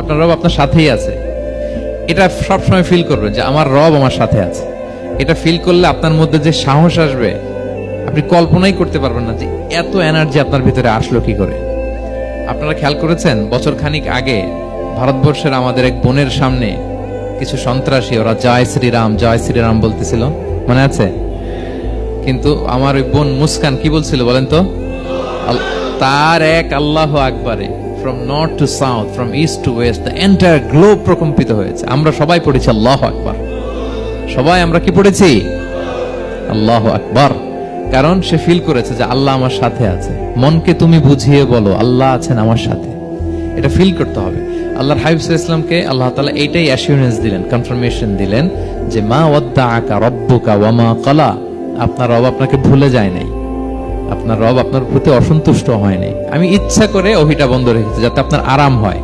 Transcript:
আপনার রব আপনার সাথেই আছে। এটা সবসময় ফিল করবেন যে আমার রব আমার সাথে আছে। এটা ফিল করলে আপনার মধ্যে যে সাহস আসবে, আপনি কল্পনাই করতে পারবেন না যে এত এনার্জি আপনার ভিতরে আসলো কি করে। আপনারা খেয়াল করেছেন, বছর খানিক আগে ভারতবর্ষের আমাদের এক বোনের সামনে কিছু সন্ত্রাসী, ওরা জয় শ্রীরাম জয় শ্রীরাম বলতেছিল, মনে আছে? কিন্তু আমার ওই বোন মুস্কান কি বলছিল বলেন তো? তার এক আল্লাহ আকবারে। From north to south from east to west the entire globe প্রকম্পিত হয়েছে। আমরা সবাই পড়েছি, আল্লাহ আকবার। সবাই, আমরা কি পড়েছি? আল্লাহ আকবার। কারণ সে ফিল করেছে যে আল্লাহ আমার সাথে আছে। মনকে তুমি বুঝিয়ে বলো, আল্লাহ আছেন আমার সাথে। এটা ফিল করতে হবে। আল্লাহর হাবিব ইসলামকে আল্লাহ তাআলা এইটাই অ্যাসিউরেন্স দিলেন কনফার্মেশন দিলেন যে মা ওয়াদ্দা আকা রব্বুকা ওয়ামা কলা। আপনার রব আপনাকে ভুলে যায় নাই। আপনার রব আপনার প্রতি অসন্তুষ্ট হয়নি। আমি ইচ্ছা করে অভিটা বন্ধ রেখেছি যাতে আপনার আরাম হয়।